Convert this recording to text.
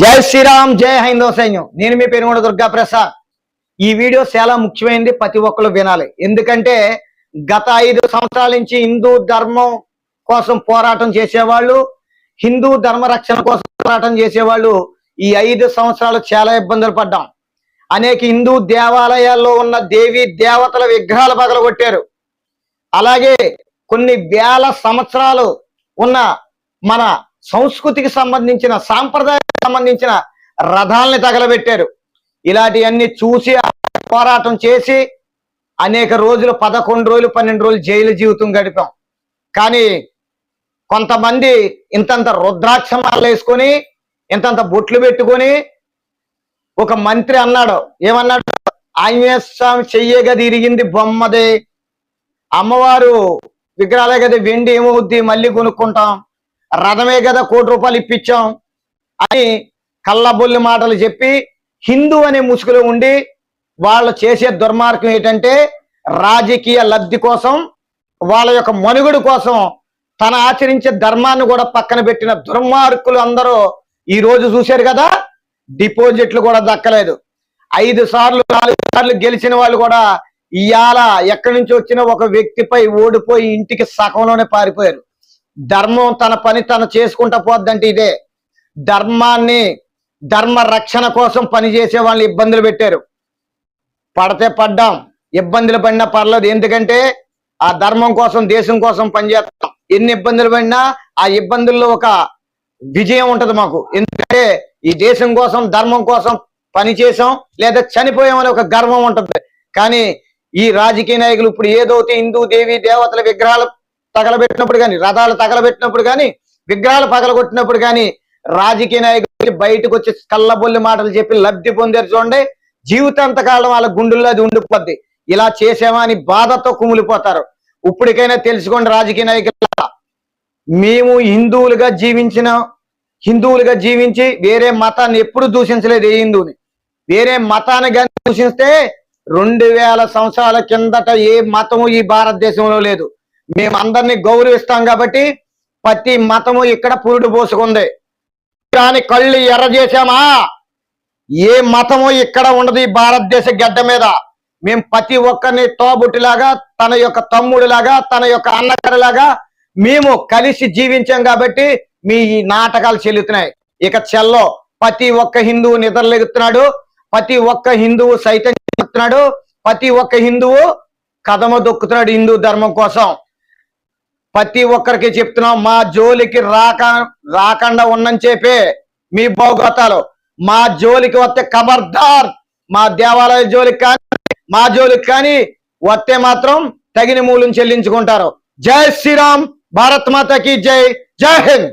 జై శ్రీరామ్ జై హైందవ సైన్యం. నేను మీ పెనుగొండ దుర్గా ప్రసాద్. ఈ వీడియో చాలా ముఖ్యమైనది ప్రతి ఒక్కరు వినాలి. ఎందుకంటే గత ఐదు సంవత్సరాల నుంచి హిందూ ధర్మం కోసం పోరాటం చేసేవాళ్ళు హిందూ ధర్మ రక్షణ కోసం పోరాటం చేసేవాళ్ళు ఈ ఐదు సంవత్సరాలు చాలా ఇబ్బందులు పడ్డాం. అనేక హిందూ దేవాలయాల్లో ఉన్న దేవి దేవతల విగ్రహాలు పగలగొట్టారు. అలాగే కొన్ని వేల సంవత్సరాలు ఉన్న మన సంస్కృతికి సంబంధించిన సాంప్రదాయ సంబంధించిన రథాలని తగలబెట్టారు. ఇలాంటివన్నీ చూసి పోరాటం చేసి అనేక రోజులు పదకొండు రోజులు పన్నెండు రోజులు జైలు జీవితం గడిపాం. కానీ కొంతమంది ఇంతంత రుద్రాక్ష మాలలు వేసుకొని ఇంతంత బొట్లు పెట్టుకొని ఒక మంత్రి అన్నాడు. ఏమన్నాడు? ఆంజనేయ స్వామి చెయ్యగా ఇరిగింది బొమ్మదే. అమ్మవారు విగ్రహాలే కదా వెండి ఏమవుద్ది? మళ్ళీ కొనుక్కుంటాం. రథమే కదా కోటి రూపాయలు ఇప్పించాం. అని కళ్ళబొల్లి మాటలు చెప్పి హిందూ అనే ముసుగులో ఉండి వాళ్ళు చేసే దుర్మార్గం ఏంటంటే రాజకీయ లబ్ధి కోసం వాళ్ళ యొక్క మనుగడు కోసం తన ఆచరించే ధర్మాన్ని కూడా పక్కన పెట్టిన దుర్మార్గులు అందరూ ఈ రోజు చూశారు కదా? డిపాజిట్లు కూడా దక్కలేదు. ఐదు సార్లు నాలుగు సార్లు గెలిచిన వాళ్ళు కూడా ఇవాళ ఎక్కడి నుంచి వచ్చిన ఒక వ్యక్తిపై ఓడిపోయి ఇంటికి సగంలోనే పారిపోయారు. ధర్మం తన పని తను చేసుకుంటా పోద్దంటే ఇదే. ధర్మాన్ని ధర్మ రక్షణ కోసం పనిచేసే వాళ్ళని ఇబ్బందులు పెట్టారు. పడితే పడ్డాం ఇబ్బందులు పడినా పర్లేదు. ఎందుకంటే ఆ ధర్మం కోసం దేశం కోసం పనిచేస్తాం. ఎన్ని ఇబ్బందులు పడినా ఆ ఇబ్బందుల్లో ఒక విజయం ఉంటది మాకు. ఎందుకంటే ఈ దేశం కోసం ధర్మం కోసం పని చేసాం లేదా చనిపోయామని ఒక గర్వం ఉంటుంది. కానీ ఈ రాజకీయ నాయకులు ఇప్పుడు ఏదైతే హిందూ దేవి దేవతల విగ్రహాలు తగలబెట్టినప్పుడు కానీ రథాలు తగలబెట్టినప్పుడు కానీ విగ్రహాలు పగలగొట్టినప్పుడు కానీ రాజకీయ నాయకులు బయటకు వచ్చి కళ్ళబొల్లి మాటలు చెప్పి లబ్ధి పొందారు చూడండి. జీవితాంతకాలం వాళ్ళ గుండెల్లో అది ఉండిపోద్ది. ఇలా చేసామా అని బాధతో కుమిలిపోతారు. ఇప్పటికైనా తెలుసుకోండి రాజకీయ నాయకుల. మేము హిందువులుగా జీవించిన హిందువులుగా జీవించి వేరే మతాన్ని ఎప్పుడు దూషించలేదు ఏ హిందువుని. వేరే మతాన్ని కానీ దూషిస్తే రెండు వేల సంవత్సరాల కిందట ఏ మతము ఈ భారతదేశంలో లేదు. మేము అందరినీ గౌరవిస్తాం కాబట్టి ప్రతి మతము ఇక్కడ పురుడు పోసుకుంది. కానీ కళ్ళు ఎర్ర చేశామా ఏ మతము ఇక్కడ ఉండదు ఈ భారతదేశ గడ్డ మీద. మేము ప్రతి ఒక్కరిని తోబుట్టిలాగా తన యొక్క తమ్ముడిలాగా తన యొక్క అన్నగారిలాగా మేము కలిసి జీవించాం కాబట్టి మీ ఈ నాటకాలు చెల్లుతున్నాయి. ఇక చెల్లో ప్రతి ఒక్క హిందువు నిద్రలెగుతున్నాడు ప్రతి ఒక్క హిందువు సైతం చెప్తున్నాడు ప్రతి ఒక్క హిందువు కథమ దొక్కుతున్నాడు హిందూ ధర్మం కోసం. ప్రతి ఒక్కరికి చెప్తున్నాం మా జోలికి రాక రాకుండా ఉన్నని చెప్పే మీ భోగోతాలు. మా జోలికి వస్తే ఖబర్దార్ మా దేవాలయ జోలికి కానీ మా జోలికి కానీ వస్తే మాత్రం తగిన మూలం చెల్లించుకుంటారు. జై శ్రీరామ్ భారత్ మాతకి జై జై హింద్.